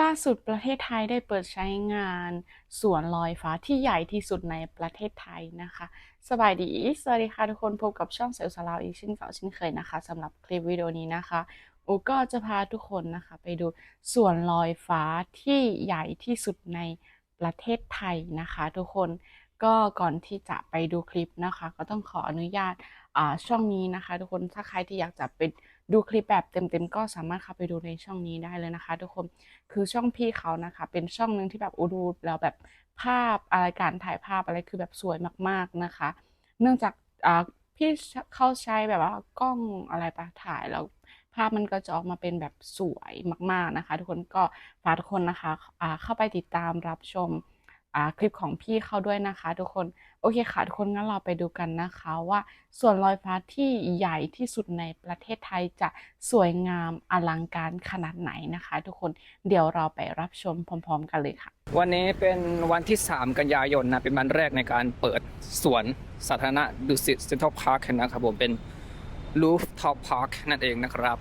ล่าสุดประเทศไทยได้เปิดใช้งานสวนลอยฟ้าที่ใหญ่ที่สุดในประเทศไทยนะคะ สบายดี สวัสดีค่ะทุกคนพบกับช่องเซลล์สลาวอีกเช่นเก่าเช่นเคยนะคะสำหรับคลิปวิดีโอนี้นะคะอูก็จะพาทุกคนนะคะ ไปดูสวนลอยฟ้าที่ใหญ่ที่สุดในประเทศไทยนะคะ ทุกคนก็ก่อนที่จะไปดูคลิปนะคะ ก็ต้องขออนุญาตช่องนี้นะคะ ทุกคนถ้าใครที่อยากจะไป ดูคลิปแบบเต็มๆ ก็สามารถเข้าไปดูในช่องนี้ได้เลยนะคะ ทุกคนคือช่องพี่เขานะคะ เป็นช่องหนึ่งที่แบบอูดูแล้วแบบภาพอะไรการถ่ายภาพอะไรคือแบบสวยมากๆนะคะ เนื่องจากอ่าพี่เขาใช้แบบว่ากล้องอะไรปะถ่ายแล้วภาพมันก็จะออกมาเป็นแบบสวยมาก ๆนะคะ ทุกคนก็ฝากทุกคนนะคะอ่าเข้าไปติดตามรับชม คลิปของพี่เขาด้วยนะคะ ทุกคนโอเคค่ะ ทุกคนงั้นเราไปดูกันนะคะว่าส่วนลอยฟ้าที่ใหญ่ที่สุดในประเทศไทยจะสวยงามอลังการขนาดไหนนะคะ ทุกคนเดี๋ยวเราไปรับชมพร้อม ๆ กันเลยค่ะ วันนี้เป็นวันที่ 3 กันยายนนะเป็นวันแรกในการเปิดสวนสาธารณะดุสิตเซ็นทรัลพาร์คนะครับผมเป็น Rooftop Park นั่นเองนะครับ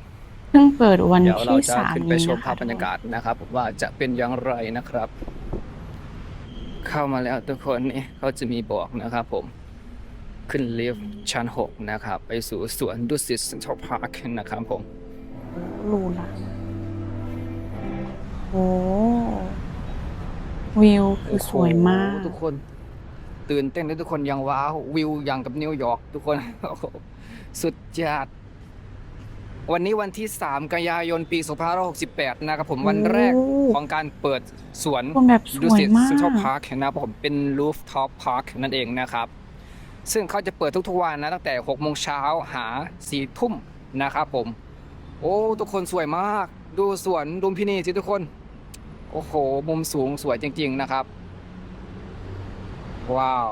เพิ่งเปิดวันเดี๋ยวเราที่จะสามขึ้นไปนี้ชมนะคะภาพบรรยากาศนะครับผมว่าจะเป็นอย่างไรนะครับ เข้ามาแล้วทุกคนนี่เขาจะมีบอกนะครับผมขึ้นลิฟต์ชั้น 6 นะครับ ไปสู่สวนดุสิตเซ็นทรัลพาร์คนะครับผมรูละโอ้วิวคือสวยมากโอ้โหทุกคน ตื่นเต้นเลยทุกคนยังว้าว วิวอย่างกับนิวยอร์กทุกคนโอ้โหสุดยอด วันนี้วันที่ 3 กันยายนปี2568 นะครับผมวันแรกโอ้ของการเปิดสวนคนแบบสดูวยสิตมากเซ็นทรัลพาร์คนะครับผมเป็นรูฟท็อปพาร์คนั่นเองนะครับ ซึ่งเขาจะเปิดทุกๆวันนะ ตั้งแต่6โมงเช้าหา4ทุ่มนะครับผม โอ้ ทุกคนสวยมาก ดูสวนดูพินีสิทุกคน โอ้โห มุมสูงสวยจริง ๆนะครับ ว้าว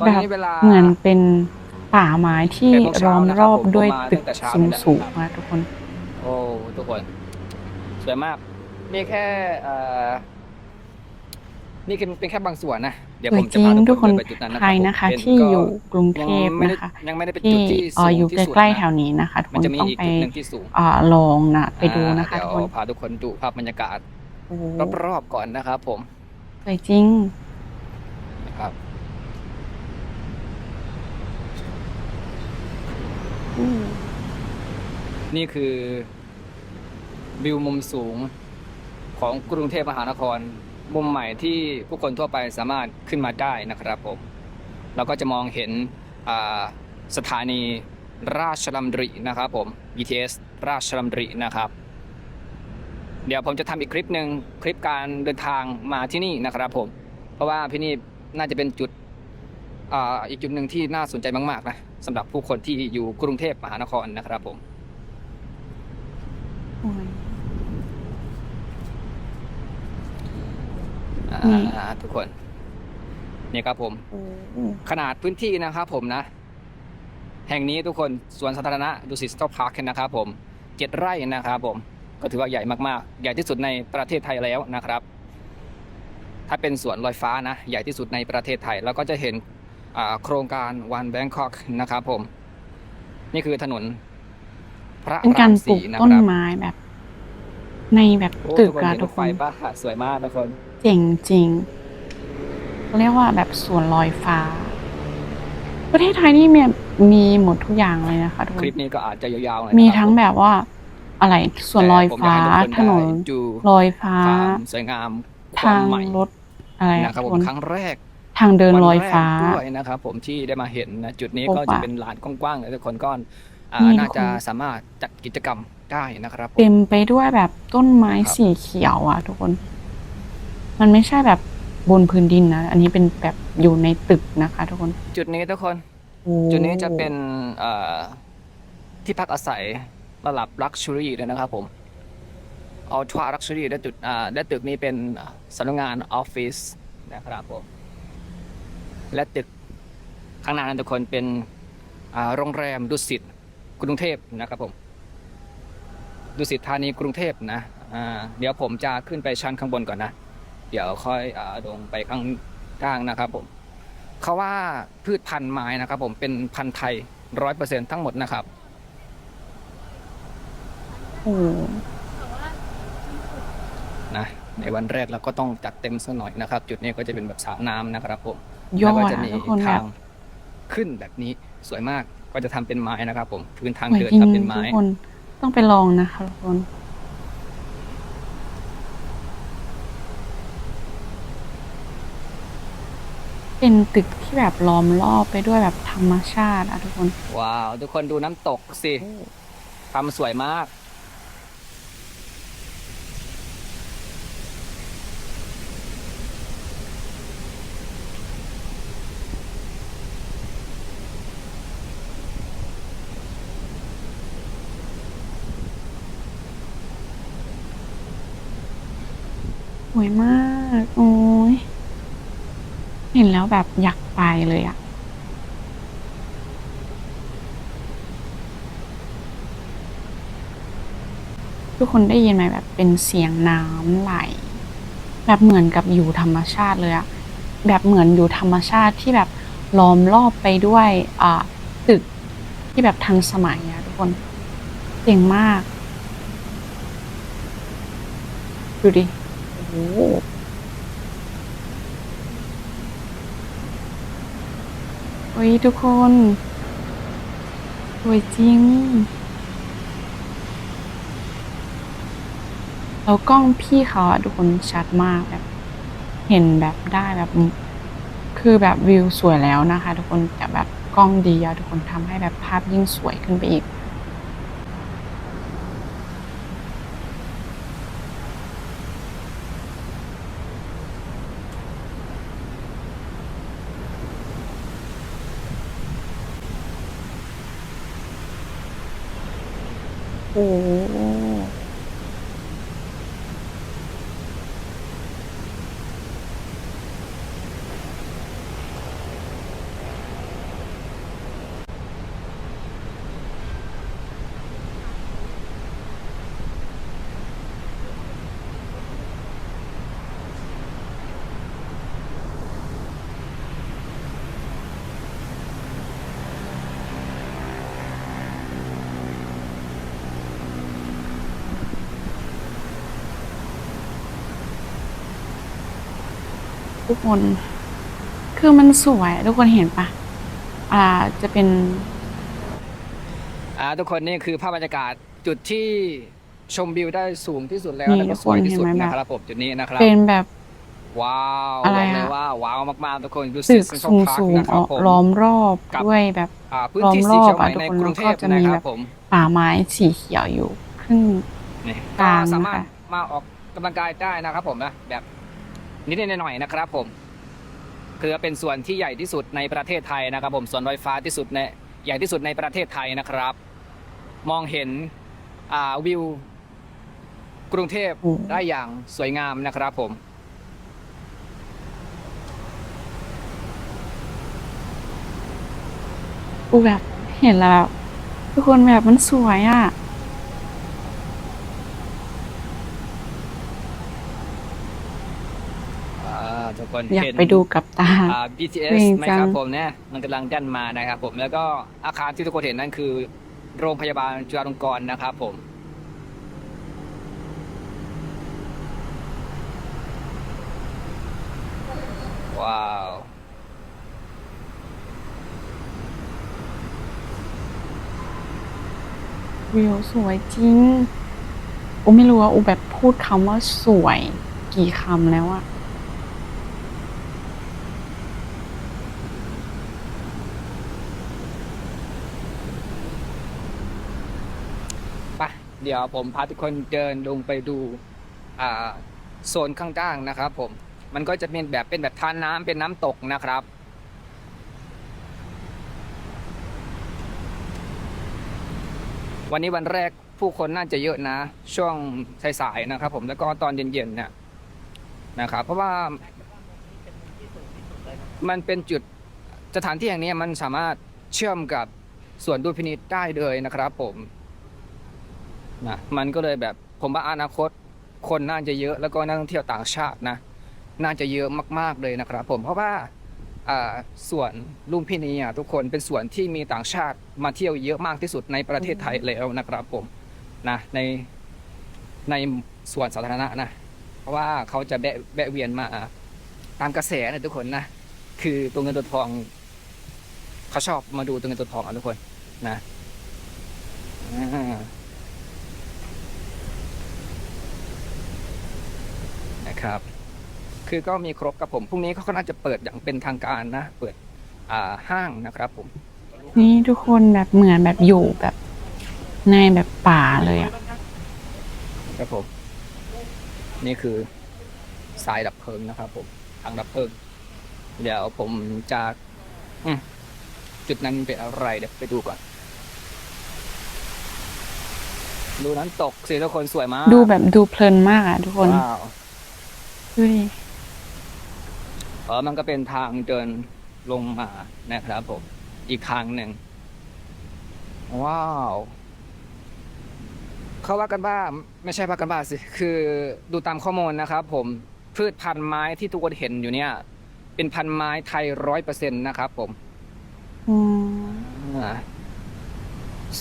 ตอนนี้เวลาเหมือนเป็น ป่าไม้ที่แปดโมงล้เช้าอมนะครรับอบผมด้วยผมมาตึกตั้งแต่เช้าสูงเลยสูงนะครับๆนะทุกคน โอ้ทุกคน สวยมาก นี่แค่เอ่อนี่เป็นแค่บางส่วนนะ เดี๋ยวสวผยมจจะริงพาทุกทุกคคนนเดินไปจุดนั้นนะใครผมนะคะเป็นที่ก็อยู่กรุงเทยังพไม่ได้นะคะยังไม่ได้เป็นที่จุดที่เอ่สูองอยู่ที่ใกสุดล้ๆนะแถวนี้นะคะทุกคมันนจะมีต้องอีกไปจุดหนึ่งที่สูงอ่าลองนะไปดูนะคะอ่าทุกเดี๋ยวคนพาทุกคนดูภาพบรรยากาศโอ้โหรอบๆก่อนนะครับผมสวยจริงนะครับ อืม นี่คือวิวมุมสูงของกรุงเทพมหานคร มุมใหม่ที่ผู้คนทั่วไปสามารถขึ้นมาได้นะครับผม เราก็จะมองเห็นสถานีราชดำรินะครับผม BTS ราชดำรินะครับ เดี๋ยวผมจะทำอีกคลิปหนึ่งคลิปการเดินทางมาที่นี่นะครับผม เพราะว่าที่นี่น่าจะเป็นจุด อ่าอีกจุดหนึ่งที่น่าสนใจมากๆนะสำหรับผู้คนที่อยู่กรุงเทพมหานครนะครับผมโอ้ยอ่านี่ทุกคนนี่ครับผมโอ้โหขนาดพื้นที่นะครับผมนะ แห่งนี้ทุกคนสวนสาธารณะดุสิตสตอพาร์คนะครับผมเจ็ดไร่นะครับผม ก็ถือว่าใหญ่มากๆ ใหญ่ที่สุดในประเทศไทยแล้วนะครับ ถ้าเป็นสวนลอยฟ้านะ ใหญ่ที่สุดในประเทศไทย แล้วก็จะเห็นอ่า โครงการวันแบงคอกนะครับผม นี่คือถนน พระเป็นการมปลูกสี่นะต้นครับไม้แบบ ในแบบโอ้ตึกทุกคนอะเห็นทุรกถคไฟนป่ะสวยมากทุกคนเจ๋งจริงเรียกว่าแบบสวนลอยฟ้า ประเทศไทยนี่มีมีหมดทุกอย่างเลยนะคะทุกคคลิปนนี้ก็อาจจะยาวๆหน่อยมีนะครับทั้งผมแบบว่า อะไรสวนลอยแต่ผมฟ้าอยากให้ทุกถนนได้ดูลอยฟ้าความสวยงามควาทามงใหม่รถอะไรอะนะครับทุผกมคนครั้งแรก ทางเดินลอยวันแรกฟ้าด้วยนะครับผมที่ได้มาเห็นนะจุดนี้โอ้ก็จะว่ะเป็นลานกว้างๆเลยทุกคนก็อ่านี่น่าทุกคนจะสามารถจัดกิจกรรมได้นะครับผม เต็มไปด้วยแบบต้นไม้ครับ สีเขียวอะ ทุกคน มันไม่ใช่แบบบนพื้นดินนะ อันนี้เป็นแบบอยู่ในตึกนะคะ ทุกคนจุดนี้ทุกคน โอ้จุดนี้จะเป็นเอ่อที่พักอาศัยระดับลักชัวรี่เลยนะครับผมอัลทราลักชัวรี่และจุดอ่าและตึกนี้เป็นสำนักงานออฟฟิศนะครับผม และตึกข้างหน้านั้นทุกคนเป็นอ่าโรงแรมดุสิตกรุงเทพนะครับผมดุสิตธานีกรุงเทพนะอ่าเดี๋ยวผมจะขึ้นไปชั้นข้างบนก่อนนะ เดี๋ยวค่อยอาลงไปข้างล่างนะครับผมเขาว่าพืชพันธุ์ไม้นะครับผมเป็นพันธุ์ไทยร้อยเปอร์เซ็นทั้งหมดนะครับโอ้ในวันแรกเราก็ต้องจัดเต็มสักหน่อยนะครับ จุดนี้ก็จะเป็นแบบสระน้ำนะครับผม ยแล้วอก็ดจะอะมีทุกคนแบทาบงขึ้นแบบนี้สวยมากก็จะทำเป็นไม้นะครับ ผมพื้นทางสวยเดินจริงทำเป็นทุไม้ กคนต้องไปลองนะคะทุกคน เป็นตึกที่แบบล้อมรอบไปด้วยแบบธรรมชาติอะทุกคน ว้าว ทุกคนดูน้ำตกสิทำสวยมาก วยมาก โอ้ย เห็นแล้วแบบอยากไปเลยอะทุกคนได้ยินไหมแบบเป็นเสียงน้ำไหล แบบเหมือนกับอยู่ธรรมชาติเลยอะแบบเหมือนอยู่ธรรมชาติที่แบบล้อมรอบไปด้วยอ่าตึกที่แบบทันสมัยอะทุกคนเจ๋งมาก ดูดิ โอ้โหเฮ้ยทุกคนสวยจริง แล้วกล้องพี่เขาอะทุกคนชัดมากแบบ เห็นแบบได้แบบ คือแบบวิวสวยแล้วนะคะ ทุกคนแต่แบบกล้องดีอะทุกคนทำให้แบบภาพยิ่งสวยขึ้นไปอีก โทุกคน คือมันสวยทุกคนเห็นปะอ่าจะเป็น อ่าทุกคนนี่คือภาพบรรยากาศจุดที่ชมวิวได้สูงที่สุดแล้วนี่แล้วก็สวยที่สุดทุกคนเห็นไหม นะครับผมจุดนี้นะครับ เป็นแบบ ว้าวอะไรบอกเลยอะว่าว้าวมากๆทุกคนดูตึสิกเซ็นทรัสูลงพาร์คสูงนะครับผมล้อมรอบกับด้วยแบบ อ่าพื้นที่สีเขียวใหม่ในกรุงเทพล้อมรอบอะทุกคนแล้วก็จะมีนะคแบรับบผม ป่าไม้สีเขียวอยู่ขึ้นนี่กลางก็สามารถนะคะมาออกกำลังกายได้นะครับผมนะแบบ นิดๆหน่อยๆนะครับผมคือเป็นส่วนที่ใหญ่ที่สุดในประเทศไทยนะครับ ผมส่วนลอยฟ้าที่สุดในใหญ่ที่สุดในประเทศไทยนะครับ มองเห็นวิวกรุงเทพได้อย่างสวยงามนะครับผมกูแบบเห็นแล้ว ทุกคนแบบมันสวยอะ อ่า ทุกคนอยากเห็น ไปดูกับตา อ่าเก BTS รงไหมจังครับผมเนี่ยมันกำลังดันมานะครับผมแล้วก็อาคารที่ทุกคนเห็นนั่นคือ โรงพยาบาลจุฬาลงกรณ์นะครับผมว้าววิวสวยจริงอูไม่รู้ว่าอูแบบพูดคำว่าสวย กี่คำแล้วอะ ไป เดี๋ยวผมพาทุกคนเดินลงไปดูอ่าโซนข้างล่างนะครับ ผม มันก็จะเป็นแบบเป็นแบบทานน้ำเป็นน้ำตกนะครับวันนี้วันแรกผู้คนน่าจะเยอะนะ ช่วงสายๆนะครับ ผมแล้วก็ตอนเย็นๆเนี่ยนะครับ เพราะว่ามันเป็นจุดสถานที่แห่งนี้มันสามารถเชื่อมกับสวนดูพินิจได้เลยนะครับ ผม นะมันก็เลยแบบผมว่าอนาคตคนน่าจะเยอะแล้วก็นักท่องเที่ยวต่างชาตินะ น่าจะเยอะมาก ๆเลยนะครับผมเพราะว่าส่วนลุมพินีอะทุกคนเป็นส่วนที่มีต่างชาติมาเที่ยวเยอะมากที่สุดในประเทศไทยแล้วนะครับผมนะในในส่วนสาธารณะนะ เพราะว่าเขาจะแบะแบะเวียนมาตามกระแสนะทุกคนนะคือตัวเงินตัวทองเขาชอบมาดูตัวเงินตัวทองอะทุกคนนะอ่านะ ครับ คือก็มีครบกับผมพรุ่งนี้เขาก็น่าจะเปิดอย่างเป็นทางการนะ เปิดอ่าห้างนะครับ ผม นี่ทุกคนแบบเหมือนแบบอยู่แบบในแบบป่าเลยอะครับผม นี่คือสายดับเพลิงนะครับ ผมทางดับเพลิง เดี๋ยวผมจะอืมจุดนั้นเป็นอะไรเดี๋ยวไปดูก่อน ดูนั้นตกสิทุกคนสวยมากดูแบบดูเพลินมากอะทุกคน ว้าว ดูดิเออมันก็เป็นทางเดินลงมานะครับผม อีกทางหนึ่ง ว้าว เขาว่ากันว่าไม่ใช่ว่ากันว่าสิ คือดูตามข้อมูลนะครับผม พืชพันธุ์ไม้ที่ทุกคนเห็นอยู่เนี่ย เป็นพันธุ์ไม้ไทยร้อยเปอร์เซ็นต์นะครับผมอืมอ่า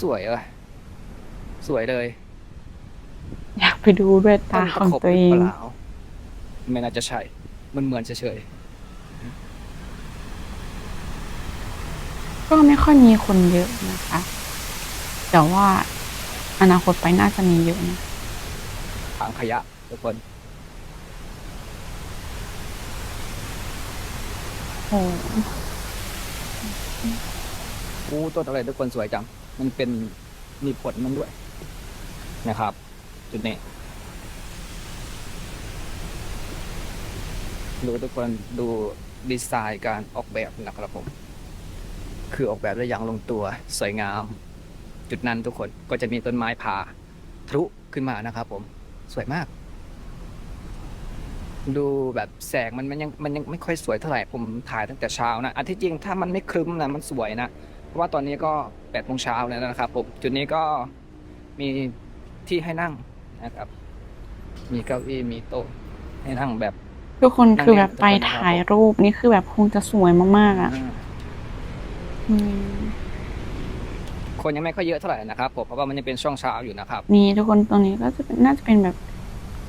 สวยเลยสวยเลยอยากไปดูด้วยตาของตัวเอง ต้นตะขบหรืปล่า ไม่น่าจะใช่ มันเหมือนเฉยก็ไม่ค่อยมีคนเยอะนะคะ แต่ว่าอนาคตไปน่าจะมีเยอะนะๆถังขยะทุกคน โอ้อู้ต้นอะไรทุกคนสวยจัง มันเป็นมีผลมันด้วยนะครับ จุดนี้ ดูทุกคนดูดีไซน์การออกแบบนะครับผม คือออกแบบได้อย่างลงตัวสวยงาม จุดนั้นทุกคนก็จะมีต้นไม้ผาทะลุขึ้นมานะครับผมสวยมาก ดูแบบแสงมันมันยังมันยังไม่ค่อยสวยเท่าไหร่ผมถ่ายตั้งแต่เช้านะอันที่จริงถ้ามันไม่ครึ้มนะมันสวยนะเพราะว่าตอนนี้ก็แปดโมงเช้าแล้วนะครับผมจุดนี้ก็มีที่ให้นั่งนะครับ มีเก้าอี้มีโต๊ะให้นั่งแบบ ทุกคนคือแบบนั่งเล่นไปถ่ายรูปนี่คือแบบคงจะสวยมากๆอะอ่าอืมคนยังไม่ค่อยเยอะเท่าไหร่นะครับผมเพราะว่ามันยังเป็นช่วงเช้าอยู่นะครับ นี่ทุกคนตรงนี้ก็จะเป็นน่าจะเป็นแบบ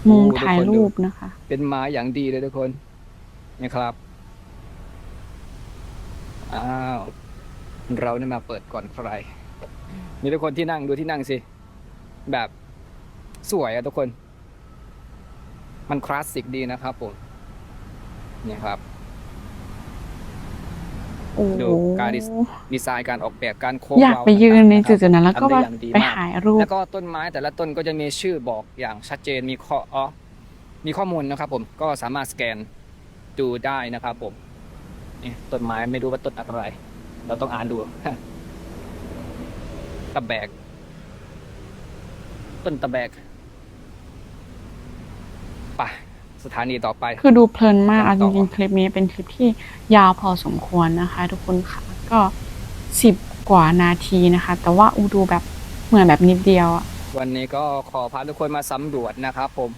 มุมโอ้ทุกคนถ่ายรูปนะคะ เป็นไม้อย่างดีเลยทุกคนนี่ครับ อ้าว เราเนี่ยมาเปิดก่อนใครมีทุกคนที่นั่งดูที่นั่งสิ แบบสวยอะทุกคน มันคลาสสิกดีนะครับผม เนี่ยครับ โอ้ดูการดิส ดีไซน์การออกแบบการโค้งอยากไปยืนในจุดๆนั้นแล้วก็ทำได้ว่าอย่างดีไปมากถ่ายรูป แล้วก็ต้นไม้แต่ละต้นก็จะมีชื่อบอกอย่างชัดเจนมีข้ออ๋อมีข้อมูลนะครับ ผมก็สามารถสแกนดูได้นะครับผมนี่ต้นไม้ไม่รู้ว่าต้นอะไร เราต้องอ่านดู ตะแบก ต้นตะแบกไป สถานีต่อไป คือดูเพลินมากเอาจต่อริงๆคลิปนี้เป็นคลิปที่ยาวพอสมควรนะคะ ทุกคนค่ะก็สิบกว่านาทีนะคะ แต่ว่าอูดูแบบเหมือนแบบนิดเดียวอะวันนี้ก็ขอพาทุกคนมาสำรวจนะครับผม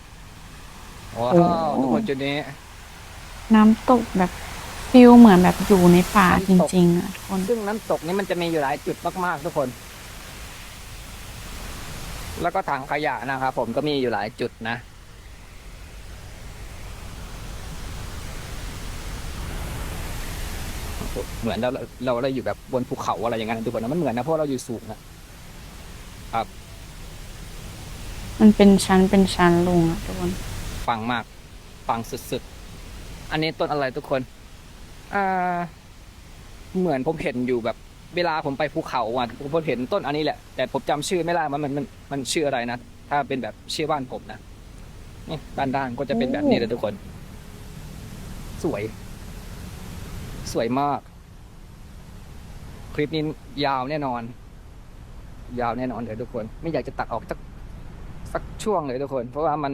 ว้าโอ้วทุกคนจุดนี้ น้ำตกแบบฟิลเหมือนแบบอยู่ในป่าจน้ำตกริงๆอะทุกคนซึ่งน้ำตกนี้มันจะมีอยู่หลายจุดมากๆทุกคน แล้วก็ถังขยะนะครับผมก็มีอยู่หลายจุดนะ เหมือนเราเราเราอยู่แบบบนภูเขาอะไรอย่างนั้นทุกคนนะมันเหมือนนะเพราะเราอยู่สูงนะมันเป็นชั้นเป็นชั้นลงอะทุกคนฟังมากฟังสุดๆ อันนี้ต้นอะไรทุกคนอ่าเหมือนผมเห็นอยู่แบบเวลาผมไปภูเขาอะผมเห็นต้นอันนี้แหละ แต่ผมจำชื่อไม่ได้มันมันมันมันชื่ออะไรนะ ถ้าเป็นแบบชื่อบ้านผมนะนี่ด้านด้านๆก็จะเป็นแบบนี้เลยทุกคน สวย สวยมาก คลิปนี้ยาวแน่นอน ยาวแน่นอนเลยทุกคน ไม่อยากจะตัดออกสักสักช่วงเลยทุกคน เพราะว่ามัน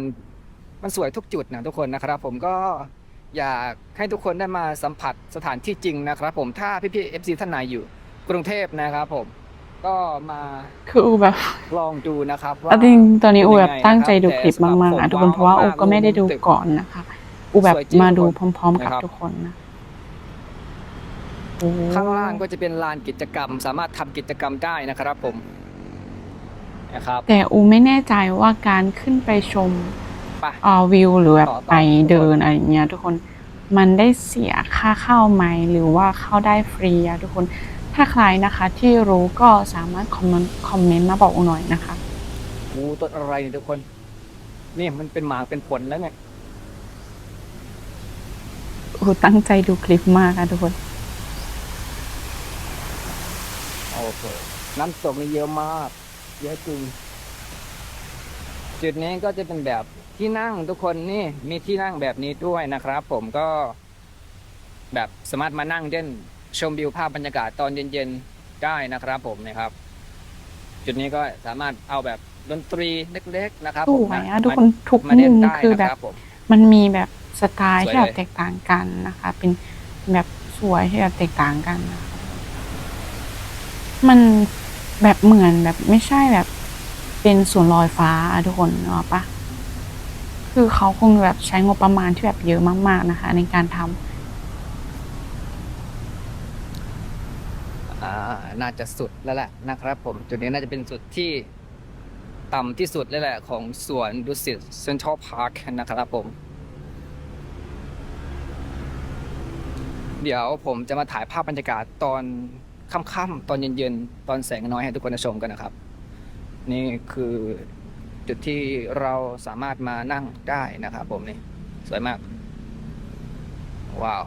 มันสวยทุกจุดนะทุกคนนะครับ ผมก็อยากให้ทุกคนได้มาสัมผัสสถานที่จริงนะครับ ผมถ้าพี่ๆเอฟซีท่านไหนอยู่ กรุงเทพนะครับ ผม ก็มาคืออูแบบลองดูนะครับว่าเอาจริงๆตอนนี้อูแบบเป็นยังไงตั้งใจดูนะครับคลิปมากๆอะแต่ทุกคนเพราะว่าสำหอูรับผมก็ไม่ได้ดูตึกก่อนนะคะอูแบบสวยจริงมาดูทุกพคนร้อม ๆกับนะครับทุกคนนะโอ้ ข้างล่างก็จะเป็นลานกิจกรรม สามารถทำกิจกรรมได้นะครับผมนะครับแต่อูไม่แน่ใจว่าการขึ้นไปชมไปเอ่อวิวหรือแบบต่อต่อไปเดินอะไรอย่างเงี้ยทุกคนมันได้เสียค่าเข้าไหมหรือว่าเข้าได้ฟรีอะทุกคนถ้าใครนะคะที่รู้ก็สามารถคอมเมนต์คอมเมนต์มาบอกอูหน่อยนะคะงูต้นอะไรเนี่ยทุกคน นี่มันเป็นหมากเป็นผลแล้วเนี่ยอูตั้งใจดูคลิปมากอะทุกคน โอ้โห น้ำตกนี่เยอะมาก เยอะจริง จุดนี้ก็จะเป็นแบบที่นั่งทุกคนนี่มีที่นั่งแบบนี้ด้วยนะครับ ผมก็แบบสามารถมานั่งเล่นชมวิวภาพบรรยากาศตอนเย็นๆได้นะครับ ผมนะครับ จุดนี้ก็สามารถเอาแบบดนตรีเล็กๆนะครับสผมวยนะอะทุกคนทุกมาเล่มุนมได้คือนะแบครับบผมมันมีแบบสไตล์สวยที่แบบเลยแตกต่างกันนะคะ เป็นแบบสวยที่แบบแตกต่างกันนะคะ มันแบบเหมือนแบบไม่ใช่แบบเป็นสวนลอยฟ้าอะทุกคนเนาะปะคือเขาคงแบบใช้งบประมาณที่แบบเยอะมาก ๆนะคะ ในการทำอ่าน่าจะสุดแล้วแหละนะครับ ผมจุดนี้น่าจะเป็นจุดที่ต่ำที่สุดเลยแหละของสวนดุสิตเซ็นทรัลพาร์คนะครับผม เดี๋ยวผมจะมาถ่ายภาพบรรยากาศตอน ค่ำๆตอนเย็นๆ ตอนแสงน้อยให้ทุกคนได้ชมกันนะครับ นี่คือจุดที่เราสามารถมานั่งได้นะครับผมนี่ สวยมาก ว้าว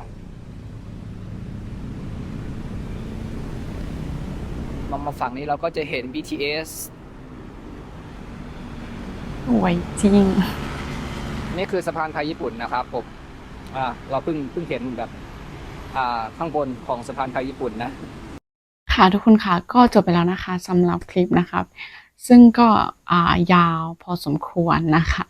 มองมาฝั่งนี้เราก็จะเห็น BTS สวยจริง นี่คือสะพานไทยญี่ปุ่นนะครับผมอ่าเราเพิ่งเพิ่งเห็นแบบ อ่าข้างบนของสะพานไทยญี่ปุ่นนะ ค่ะทุกคนค่ะก็จบไปแล้วนะคะสำหรับคลิปนะครับ ซึ่งก็อ่ายาวพอสมควรนะคะ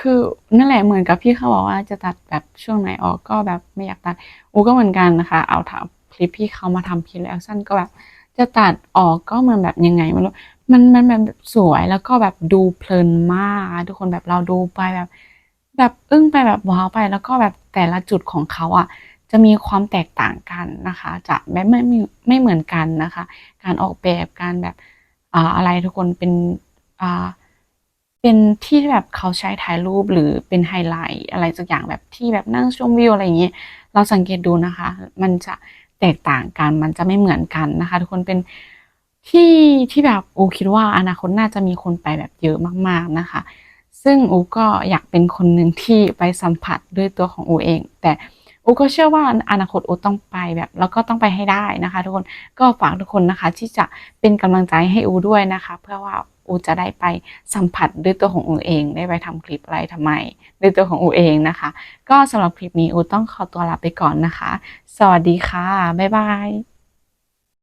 คือนั่นแหละเหมือนกับพี่เขาบอกว่าจะตัดแบบช่วงไหนออกก็แบบไม่อยากตัดอูก็เหมือนกันนะคะ เอาถามคลิปพี่เขามาทำคลิปแล้วสั้นก็แบบจะตัดออกก็เหมือนแบบยังไงไม่รู้มันมันแบบสวยแล้วก็แบบดูเพลินมาก ทุกคนแบบเราดูไปแบบ แบบอึ้งไปแบบว้าวไปแล้วก็แบบแต่ละจุดของเขาอะ จะมีความแตกต่างกันนะคะ จะไม่ไม่ไม่ไม่เหมือนกันนะคะ การออกแบบการแบบอ่าอะไรทุกคนเป็นอ่าเป็นที่ที่แบบเขาใช้ถ่ายรูปหรือเป็นไฮไลท์อะไรสักอย่างแบบที่แบบนั่งชมวิวอะไรอย่างเงี้ยเราสังเกตดูนะคะ มันจะแตกต่างกันมันจะไม่เหมือนกันนะคะ ทุกคนเป็นที่ที่แบบอูคิดว่าอนาคตน่าจะมีคนไปแบบเยอะมากๆนะคะ ซึ่งอูก็อยากเป็นคนหนึ่งที่ไปสัมผัสด้วยตัวของอูเอง แต่ อูก็เชื่อว่าอนาคตอูต้องไปแบบแล้วก็ต้องไปให้ได้นะคะ ทุกคนก็ฝากทุกคนนะคะ ที่จะเป็นกำลังใจให้อูด้วยนะคะ เพื่อว่าอูจะได้ไปสัมผัสด้วยตัวของอูเอง ได้ไปทำคลิปอะไรทำไมด้วยตัวของอูเองนะคะ ก็สำหรับคลิปนี้อูต้องขอตัวลาไปก่อนนะคะ สวัสดีค่ะบ๊ายบาย